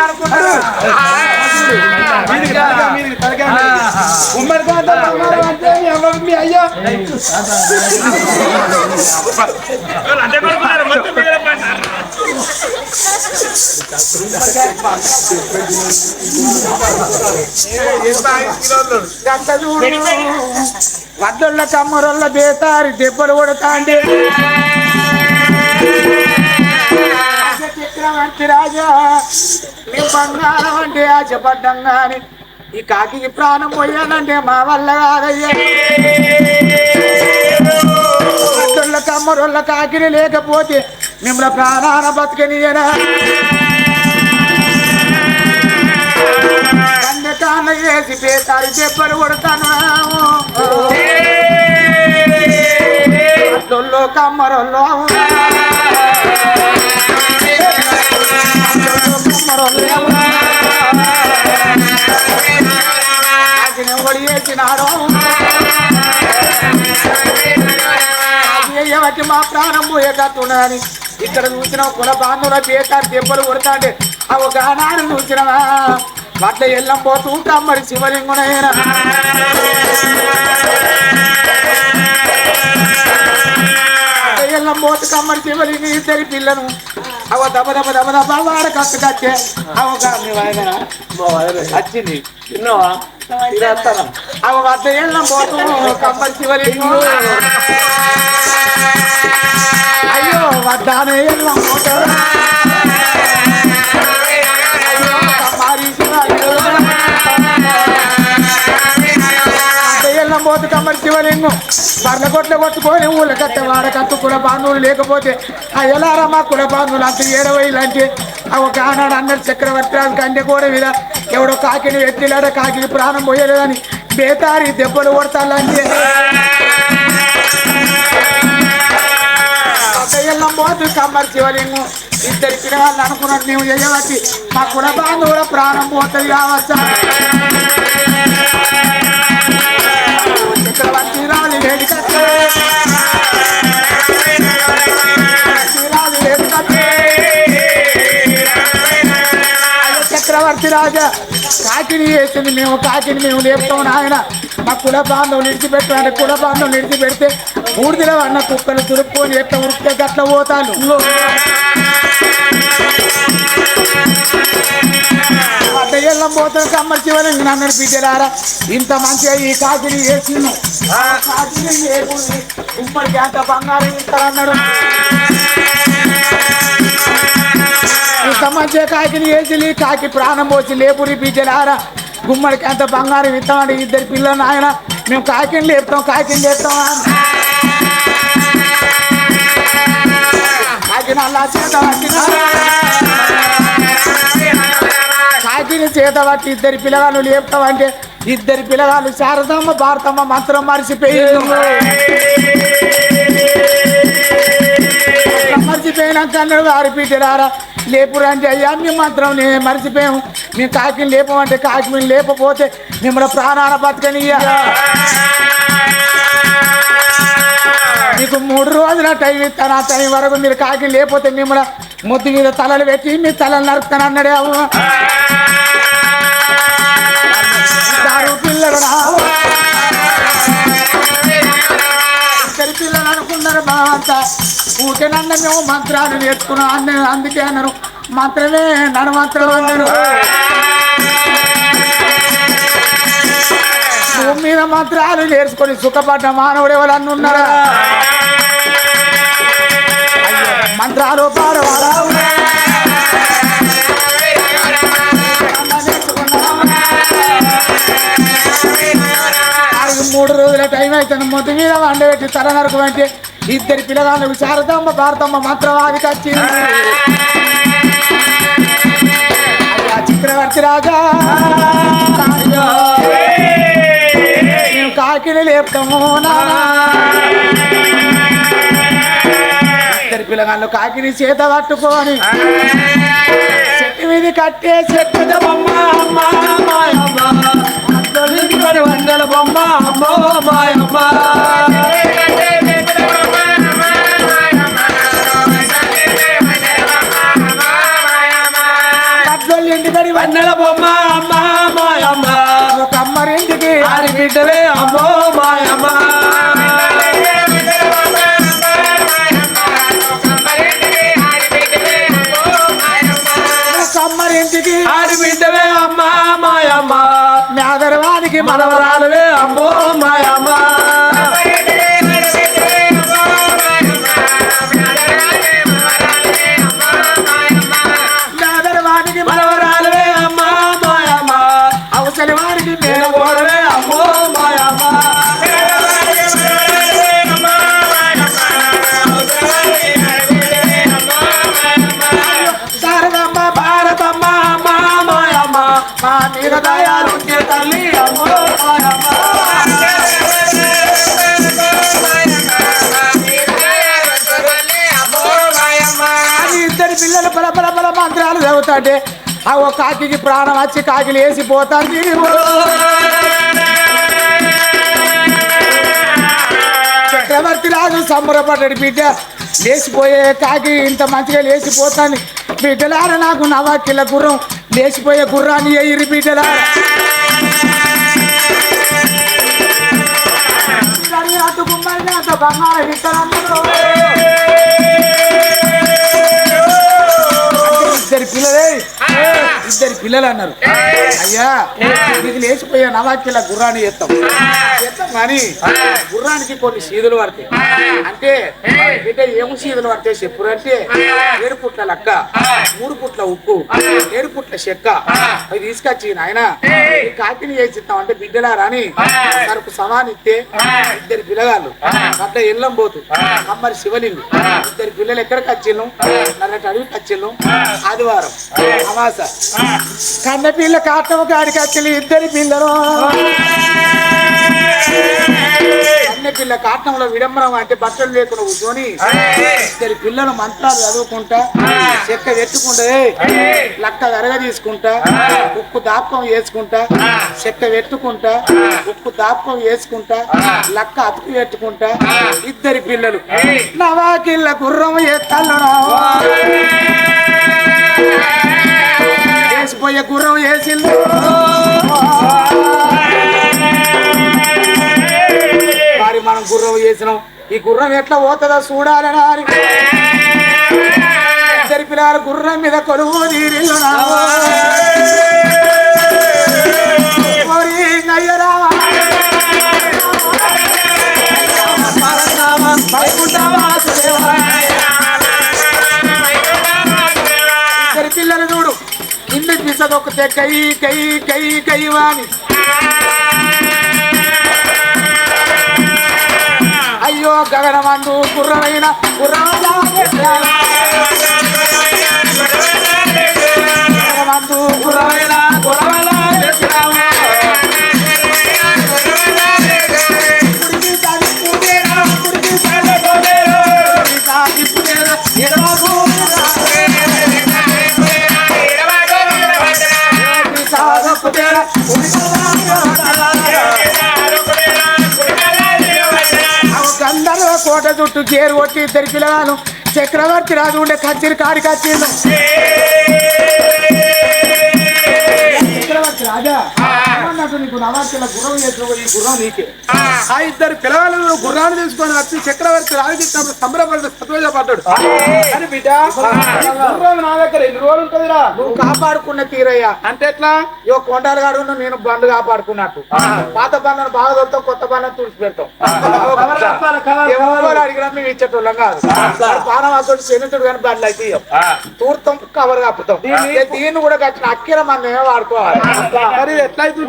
అని అనుకుంటారు మీ వద్దొల్ల కమ్మరొల్ల బేతారి దెబ్బలు కొడతాండి. చక్రవర్తి రాజా. నీ బంగారం అంటే ఆశపడ్డం గాని ఈ కాకి ప్రాణం పోయానంటే మా వల్ల కాదయ్యా. వద్దొల్ల కాకిని లేకపోతే మిమ్మల్ని ప్రాణాన బతకనియనా? కన్ను వేసి పేతారి దెబ్బలు కొడతాను. అట్టొల్లో ఎవడు చేసినాడో మా ప్రాణం పోయేటట్టున్నదని ఇక్కడ చూసిన కుల బాంధవుల పేతారు దెబ్బలు కొడతాంటే ఆ ఒక ఆనాడు చూసినవా అట్ల ఎల్లం పోతూ కమ్మడి శివలింగునైనా ఎల్లం పోతు కమ్మడి శివలింగ ఇద్దరి పిల్లను అవ దబ దబ దబ దబ వాడ కట్టు కట్టే అవ గాని వాయన వచ్చింది తిన్నావా తినేస్తాను అవ వడ్ల ఎల్లం పోతూ కమ్మడి శివలింగు అయ్యో వడ్డానే ఎల్లం పోతూ ఎల్లం పోతు కమ్మడి శివలింగం బర్ల కొట్ల కొట్టుకొని ఊళ్ళ కట్ట వాడ కట్టు కుల బాంధువులు లేకపోతే ఆ ఎలారా మా కుల అంత ఏడవైలంటే ఆ ఒక ఆనాడు అన్నడు చక్రవర్తి రాజు కంటే కూడా మీద ఎవడో కాకిని ఎత్తిలాడ కాకిని ప్రాణం పోయలేదని బేతారి దెబ్బలు కొడతాలంటే ఎల్లం పోతు శివలింగం ఇద్దరు పిల్లవాళ్ళు అనుకున్నాడు మేము చేయబట్టి మా కుల బాంధవుల ప్రాణం పోతుంది కావచ్చా? చక్రవర్తి రాజు వేడి అయ్యో రాజా కాకిని వేసింది మేము కాకిని మేము లేపుతాం నాయన. మా కుల బాంధవులు నిడిచిపెట్టు అంటే కుల బాంధవులు నిడిచిపెడితే బూడిదిలో అన్న కుక్కలు తురుక్కొని ఎట్లా ఉరికితే గట్ల పోతాను. అడ్డయ్యల్లం పోతాను కమ్మల చివరి నన్ను బిడ్డలారా ఇంత మంచిగా ఈ కాకిని వేసిండు ఆ కాకిని వేసింది ఉమ్మడికి అంత బంగారం ఇస్తారన్నాడు మంచిగా కాకిని వేసి కాకి ప్రాణం పోసి లేపురి బీజలారా గుమ్మడికి అంత బంగారం ఇస్తామండి ఇద్దరు పిల్లలు నాయన. మేము కాకిని లేపుతాం కాకిని లేపుతాం కాకిని అలా చేత కాకిని చేత పట్టి ఇద్దరి పిల్లగాళ్ళు లేపుతామంటే ఇద్దరి పిల్లగాళ్ళు శారదమ్మ భారతమ్మ మంత్రం మరిచిపోయి మర్చిపోయినాక అన్నాడు వారి పీటరారా లేపురంటే అయ్యా మీ మాత్రం నేను మర్చిపోయాము. మేము కాకిని లేపమంటే కాకి మేము లేపపోతే మిమ్మల్ని ప్రాణాన బతకనియ్యా. మీకు మూడు రోజుల టైం ఇస్తాను ఆ టైం వరకు మీరు కాకి లేకపోతే మిమ్మల్ని ముద్దు మీద తలలు పెట్టి మీ తలలు నరుకుతాను అన్నాడే పిల్లలు రావు. ఇద్దరు పిల్లలు అనుకున్నారు మా అంతా మేము మంత్రాలు నేర్చుకున్నాం. అన్న అందుకే అన్నారు. మంత్రమే నడమంత్రం అన్నారు. భూమి మీద మంత్రాలు నేర్చుకొని సుఖపడ్డ మానవుడు ఎవరన్నా ఉన్నారా మంత్రాలు పాడవాడా? మూడు రోజుల టైం అవుతుంది. మొత్తం మీద వండబెట్టి తల అంటే ఇద్దరి పిల్లగాళ్ళకు శారదమ్మ భారతమ్మ మంత్రవాదికి వచ్చింది అయ్యా చక్రవర్తి రాజా. మేము కాకిని లేపుతాము ఇద్దరు పిల్లగాళ్ళు కాకిని చేత పట్టుకొని. చెట్టు మీద కట్టే చెట్టు బొమ్మ అమ్మ వందల బొమ్మ అమ్మో మాయమ్మ బిడ్డవే అమ్మో మాయమ్మ. కమ్మరింటికి ఆడి బిడ్డవే అమ్మ మాయమ్మ. మేదరవానికి మనవరాలువే అమ్మో మాయమ్మ. మా మీద తల్లి అమ్మో ఇద్దరు పిల్లలు పల పల పల మంత్రాలు చదువుతాంటే ఆ ఒక కాకి ప్రాణం వచ్చి కాకిలు వేసిపోతాను చక్రవర్తి రాజు సంబరపడ్డాడు బిడ్డ. లేచిపోయే కాకి ఇంత మంచిగా లేచిపోతాను బిడ్డలారా నాకు నవాకిల గుర్రం. లేచిపోయే గుర్రాన్ని ఏ ఇరిపీటలా అటు గుమ్మడి అంత బంగారు విత్తనములు. ఇద్దరు పిల్లలే. ఇద్దరు పిల్లలు అన్నారు. అయ్యా నీకు లేచిపోయే నవాకిల గుర్రాన్ని ఎత్తాం. ఎత్తాం కానీ గుర్రానికి కొన్ని సీదులు పడతాయి. అంటే బిడ్డ ఏం సీదులు పడితే చెప్పురు అంటే ఏడు పుట్ల లక్క మూడు పుట్ల ఉప్పు ఏడు పుట్ల చెక్క. అవి తీసుకొచ్చి నాయన కాకిని చేసిస్తాం అంటే బిడ్డలారా అని సరుకు సమానిస్తే ఇద్దరు పిల్లగాళ్ళు. అట్ట ఎల్లం పోతు. అమ్మరి శివలింగు. ఇద్దరు పిల్లలు ఎక్కడికి వచ్చిళ్ళు నన్నటి అడవికి వచ్చిళ్ళు ఆదివారం. అమాస కన్న పిల్ల కాటం కాడికి వచ్చి ఇద్దరు పిల్లలు. పిల్ల కాటంలో విడంబరం అంటే బట్టలు లేకుండా కూర్చొని ఇద్దరు పిల్లలు మంత్రాలు చదువుకుంటా చెక్క పెట్టుకుంటా లక్క వెరగ తీసుకుంటా ఉక్కు దాపకం వేసుకుంటా చెక్క పెట్టుకుంటా ఉక్కు దాపకం వేసుకుంటా లక్క అతుకు పెట్టుకుంటా ఇద్దరి పిల్లలు. నవాకిళ్ళ గుర్రం ఎత్తల్లు వేసిపోయే గుర్రం వేసిల్లు మరి మనం గుర్రం వేసినాం ఈ గుర్రం ఎట్లా పోతుందో చూడాలని అని ఇద్దరి పిల్లలు గుర్రం మీద కొలువు తీరిల్లు ఇల్లు కై కై కై కై వాణి. అయ్యో గగనమందు గుర్రమైన గుర్రమందు గుర్రమైన కోట చుట్టూ చేరు కొట్టి ఇద్దరు పిల్లగాను చక్రవర్తి రాజు ఉండే కచ్చిరి కాడికి వచ్చిండు చక్రవర్తి రాజా. ఏమన్నట్టు నీకు నవార్తెల గుర్రం చేసిన ఈ గుర్రం నీకే. ఆ. ఇద్దరు పిల్లగాళ్ళు గుర్రాన్ని తీసుకొని వచ్చి చక్రవర్తి రాజుకి ఇచ్చినప్పుడు సంబరపడి సంతోషపడ్డాడు అని బిడ్డ ఈ గుర్రం నా దగ్గర ఎన్ని రోజులు ఉంటుందిరా? నువ్వు కాపాడుకున్న తీరయ్యా. అంటే ఎట్లా? యో కొండాలు గాడు నేను బండ్లు కాపాడుకున్నట్టు. పాత బండ్లను బాగా దొరుకుతాం కొత్త బండ్లను తుడిచి పెడతాం ఎవరు అడిగినా మేము ఇచ్చేటోళ్ళం కాదు. పానం అసలు కానీ బండ్లు అయితే. తూర్తం కవర్ కప్పుతాం ఇక దీన్ని కూడా కట్టిన అక్కిర మందమే వాడుకోవాలి. మరి ఎట్లయితే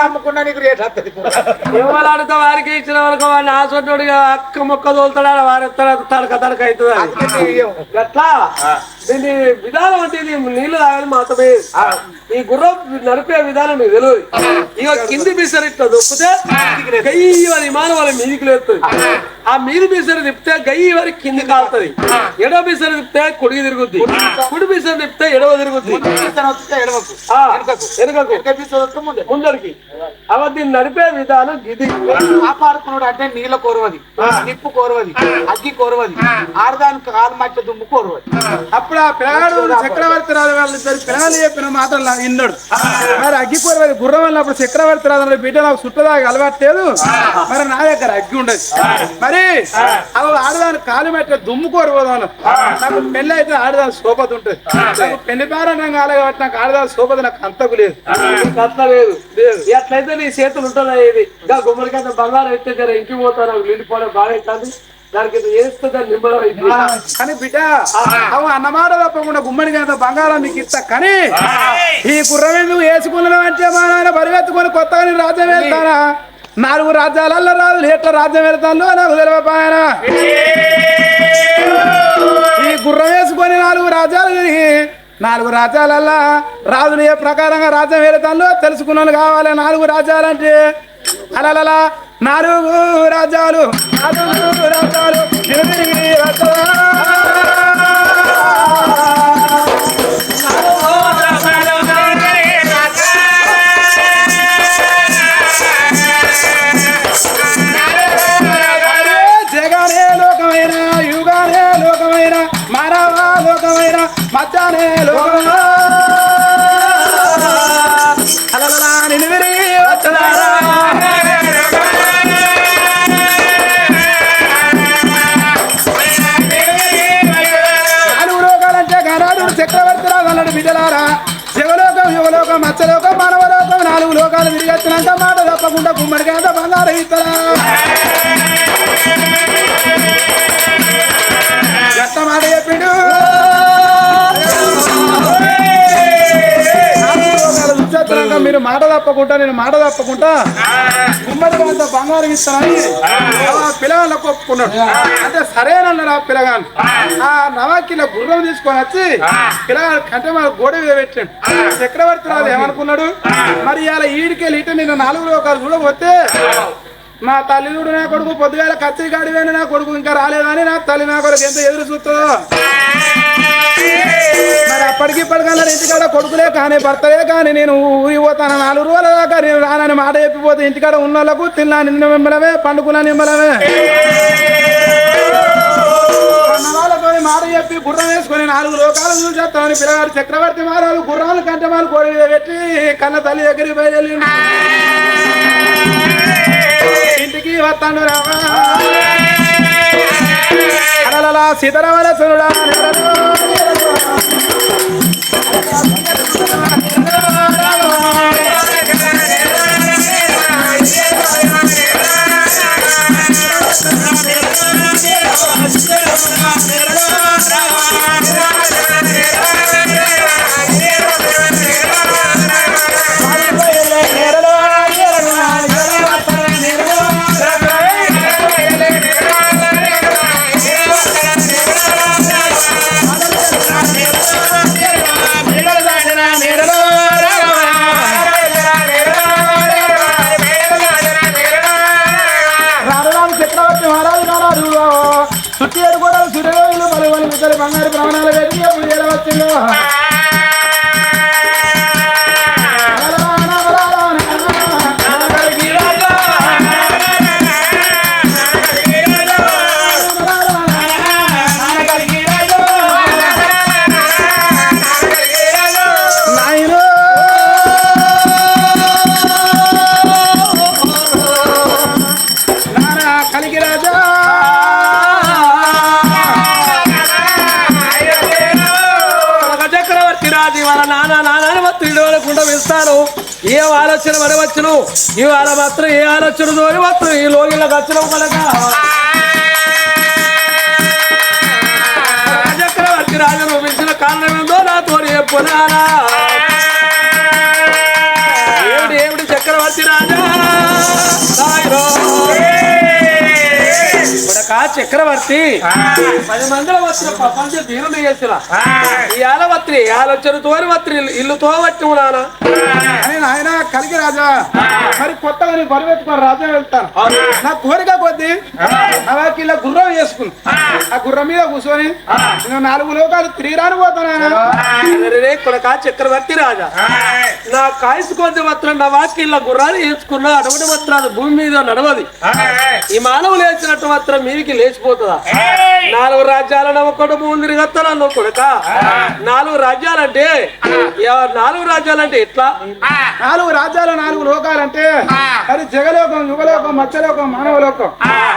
అమ్ముకున్నా నీకు రేట్ వస్తుంది ఎవలాడితే వారికి ఇచ్చిన వాళ్ళకి వాడిని ఆసొట్టుడిగా అక్క మొక్క తోలుతాడు వారి తడక తడక అవుతుంది దీని విధానం అంటే ఇది నీళ్ళు తాగని మాత్రమే. ఈ గుర్రం నడిపే విధానం మీకు తెలియదు. ఇక కింది బిసరు ఇట్లా దొక్కితే గయ్యి అని విమానం వాళ్ళ మీదికి లేస్తుంది ఆ మీది బిసరు తిప్పితే గయ్యి వరకు కింది కాలుతుంది. ఎడవ బిసరు తిప్పితే కుడికి తిరుగుద్ది. కుడి బిసరు తిప్పితే ఎడవ తిరుగుద్ది. వెనుకకు. ముందరికి. అవ దీన్ని నడిపే విధానం ఇది కాపాడుకున్నాడు అంటే నీళ్ళ కోరవది. నిప్పు కోరవది. అగ్గి కోరవది. ఆడదానికి కాలు మధ్య దుమ్ము కోరవది. అప్పుడు ఆ పిల్లగాడు చక్రవర్తి రాజు వాళ్ళు ఇద్దరు పిల్లలు చెప్పిన మాటలు విన్నాడు. మరి అగ్గికూర మీద గుర్రం వెళ్ళినప్పుడు చక్రవర్తి రాజు అన్నాడు, బిడ్డ నాకు చుట్టదాకా అలవాట్లేదు మరి నా దగ్గర అగ్గి ఉండదు. మరి అవి ఆడదాని కాలు మెట్ట దుమ్ము కోరిపోదాను నాకు పెళ్ళి అయితే ఆడదాని సోపతి ఉంటుంది. నాకు పెళ్ళి పారణం కాలే కాబట్టి నాకు ఆడదాని సోపతి నాకు అంతకు లేదు. నీకు అట్లా లేదు. ఎట్లయితే నీ చేతులు ఉంటున్నాయి ఇది ఇంకా గుమ్మడికాయ బంగారం ఎత్తే ఇంటికి పోతాను నిండిపోవడం బాగా అవుతుంది కానీ బిడ్డ అవు అన్నమాట తప్పకుండా గుమ్మడి కదా బంగారం మీకు ఇస్తా కానీ ఈ గుర్రం నువ్వు వేసుకున్నాను అంటే మా నాయన పరిగెత్తుకొని కొత్తగా నేను రాజ్యం వెళ్తానా నాలుగు రాజ్యాలలో రాదు ఎట్లా రాజ్యం వెళ్తాను నాకు తెలియపాయన ఈ గుర్రం వేసుకొని నాలుగు రాజ్యాలు తిరిగి నాలుగు రాజ్యాలల్లా రాజులు ఏ ప్రకారంగా రాజ్యం వెళ్తాను తెలుసుకున్నాను కావాలి నాలుగు రాజ్యాలంటే. అలా నాలుగు రాజాలు నాలుగు రాజాలు తిరిగి జగనే లోకమైన యుగానే లోకమైన మానవ లోకమైన మధ్యాహ్నే లోకమైన. నాలుగు మాట తప్పకుండా గుమ్మడికి అంత బంగారం ఇస్తారా? చూసేస్తున్నాక మీరు మాట తప్పకుండా నేను మాట తప్పకుండా గుమ్మడికి అంత బంగారం ఇస్తానని పిల్లగాళ్ళకు ఒప్పుకున్నాడు. అంటే సరేనన్నాడు ఆ పిల్లగాడు ఆ. నవాకిల గుర్రం తీసుకొని వచ్చి పిల్లగాడు కంటే మన గోడ మీద పెట్టాడు. చక్రవర్తి రాజు ఏమనుకున్నాడు? మరి ఇలా ఈడికెళ్ళి ఇటు నేను నాలుగు లోకాలు చూడబోతే మా తల్లి నా కొడుకు పొద్దుగాల కత్తి గాడివేను నా కొడుకు ఇంకా రాలేదని నా తల్లి నా కొడుకు ఎంత ఎదురు చూస్తుందో. మరి అప్పటికి ఇప్పటికల్లా ఇంటికాడ కొడుకులే కానీ భర్తలే కానీ నేను ఊరి పోతాను. నాలుగు రోజుల దాకా నేను రానని మాట చెప్పిపోతే ఇంటికాడ ఉన్న వాళ్ళకు తిన్నా నిన్న మిమ్మలమే పండుకున్నా నిమ్మలమే మాట చెప్పి గుర్రం వేసుకొని నాలుగు లోకాలు చూసేస్తామని పిల్లగాడు చక్రవర్తి మారాలు గుర్రాలు కంటే వాళ్ళు కోడి పెట్టి కన్న తల్లి దగ్గరికి బయలుదేరి ఇంటికి వస్తాను రావా అలలలా సురుడా రాను ఆలోచన పడవచ్చును. ఇవాళ మాత్రం ఏ ఆలోచన తోని మాత్రం ఈ లోగిళ్ళకి వచ్చిన కనుక రాజక్రవర్తి చక్రవర్తి రాజును పిలిచిన కారణం ఏందో నాతో చెప్పునారా ఏమిటి ఏమిటి చక్రవర్తి రాజా? చక్రవర్తి పది మందిలో వచ్చిన ప్రపంచ దీనం చేసిన. ఈ ఆలవత్రి ఆలోచన తోని వత్రి ఇల్లు తోవట్టి నానా. కలిగి రాజా. మరి కొత్తగా నీ బరువు రాజ్యం వెళ్తాను. నా కోరిక కొద్ది అలాగే ఇలా గుర్రం వేసుకుని ఆ గుర్రం మీద కూర్చొని నేను నాలుగు లోకాలు తిరిగిరాని పోతాను కొడక చక్రవర్తి రాజా. నా కాయసు కొద్ది మాత్రం నా వాకిళ్ళ గుర్రాలు వేసుకున్నా అటువంటి మాత్రాలు భూమి మీద నడవది. ఈ మానవులు వేసినట్టు మాత్రం మీదికి లేచిపోతుందా? నాలుగు రాజ్యాల నమ్మకం ముందు తిరగత్తాను కొడక? నాలుగు రాజ్యాలంటే నాలుగు రాజ్యాలంటే ఎట్లా? నాలుగు రాజ్యాలు నాలుగు లోకాలంటే అది జగలోకం యుగలోకం మత్స్యలోకం మానవలోకం.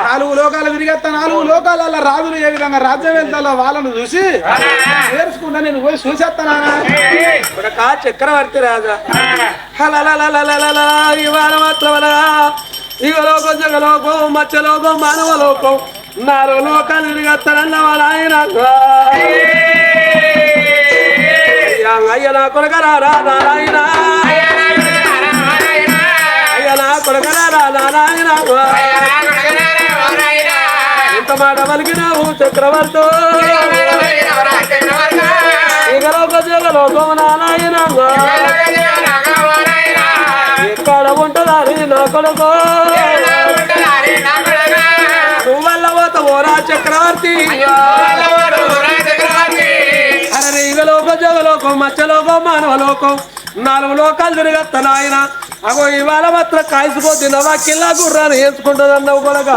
నాలుగు లోకాలు తిరిగేస్తా నాలుగు లోకాల రాజులు ఏ విధంగా రాజ్యం వెళ్తాలో వాళ్ళను చూసి నేర్చుకుంటా నేను పోయి చూసేస్తానా చక్రవర్తి రాజా. ఇవాళ మాత్రం జగలోకం మత్స్యలోకం మానవలోకం. నాలుగు లోకాలు తిరిగత్తానన్న వాళ్ళ ఆయన అయ్య నా కొడక రారా ఎంత మాట పలికినావు చక్రవర్తి ఎక్కడ ఉంటుందని నా కొడుకు నువ్వు వల్ల పోతావోరా చక్రవర్తి అరే ఇగలోక జగలోకం మచ్చలోకం మానవలోకం నాలుగు లోకాలు తిరిగత్తాను ఆయన అగో ఇవాళ మాత్రం కాయసుకో తినవా కిల్లా గుర్రాన్ని వేసుకుంటుంది అన్నావు కొడక.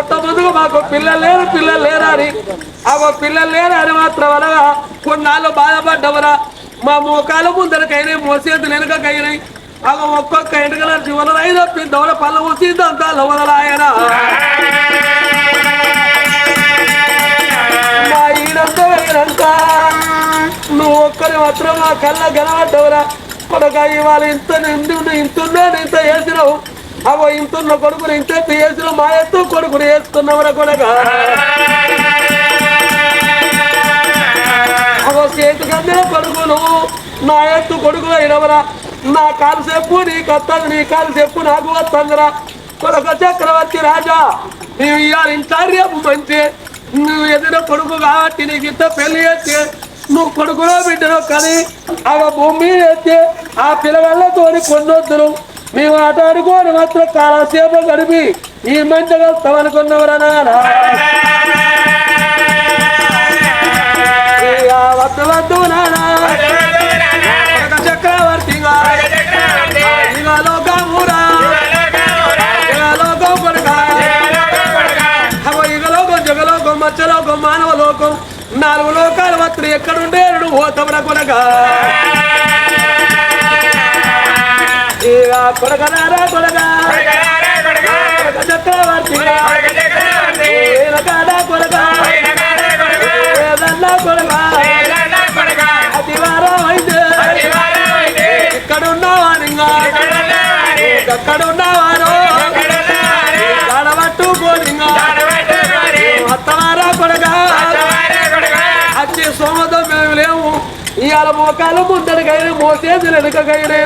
నువ్వు ముందుకు మాకు పిల్లలు లేరు పిల్లలు లేరా అని ఆ పిల్లలు లేరు అని మాత్రం అనగా కొన్నాళ్ళు బాధపడ్డవరా. మా మోకాలు ముందరకైనాయి మోసేతులు వెనుకకైనాయి. ఆ ఒక్కొక్క ఎండుకల జీవన రైలు దవడ పళ్ళ వచ్చింది అంతా లవదలాయన మా ఈడంతా వెళ్ళినంత నువ్వు ఒక్కరి మాత్రం మా కళ్ళ గెలవడ్డవరా. కొడక ఇవాళ ఇంత నిండి ఇంతున్నా ఇంత వేసినావు అవో ఇంటున్న కొడుకుని ఇంత ఎత్తు మా ఎత్తు కొడుకుని వేసుకున్నావురా కొడక. అవో చేతి కందిన కొడుకును నా ఎత్తు కొడుకు అయినవరా నా కాలు చెప్పు నీ కత్తది నీ కాలు చెప్పు నాకు వస్తుందిరా కొడక చక్రవర్తి రాజా నీవు ఇవాళ ఇంత రేపు మంచి నువ్వు ఎదిన కొడుకు కాబట్టి నీకు ఇంత పెళ్ళి చేస్తే నువ్వు కొడుకులో బిడ్డను కానీ ఆ భూమి మీద ఎత్తే ఆ పిల్లగాళ్ళతోని కొన్నొద్దులు మేము ఆట ఆడుకోని మాత్రం కాలసేపు గడిపి ఈ మంచి కలుస్తామనుకున్నవరా నాన్న వద్దు వద్దు నానా చక్రవర్తిగా ఇక మానవ లోకం. నాలుగు లోకాలు మాత్రం ఎక్కడుండే నువ్వు కొనగా. ఇక కొడక నారా కొడక కొడక చక్రవర్తిగా ఏదన్నా కొడక అతివారం అయితే ఇక్కడున్నావా నింగా ఎక్కడున్నావారో గడబట్టుకోనింగా అత్తవారా కొడగా. అచ్చి సోమతో మేము లేవు. ఇవాళ మోకాలు ముందడికైనా మోసేది వెనుకకైనా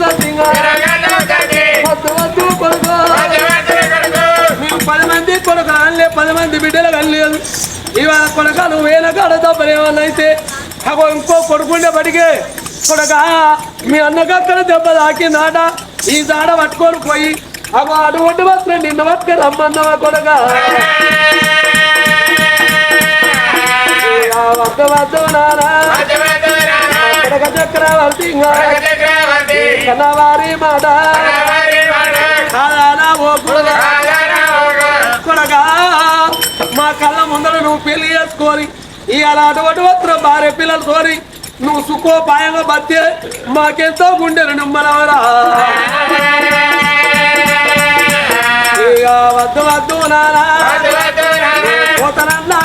సత్యంగా వద్దు వద్దు కొడుకో. మేము పది మంది కొడుకు అనలే పది మంది బిడ్డలు కనలేదు. ఇవాళ కొడకలు వేల కాడతో పనేమన్నా అయితే అగో ఇంకో కొడుకుండే బడిగే కొడక మీ అన్నకు అక్కడ దెబ్బ తాకిందాట. ఈ జాడ పట్టుకొని పోయి అగో అటువంటి మాత్రం నిన్న పట్టుకొని రమ్మన్నవా కొడగా చక్రవర్తి కన్నవారి మాట? కొడగా మా కళ్ళ ముందర నువ్వు పెళ్ళి చేసుకొని ఇవాళ అటువంటి వస్త్రం భార్య కోరి నువ్వు సుఖోపాయంగా బతే మాకెంతో గుండెలు నిమ్మలవరా వద్దు వద్దు నానా. పోతనన్నా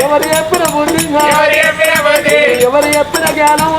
ఎవరు ఎప్పుడు బుద్ధి ఎవరు ఎప్పుడు జ్ఞానం?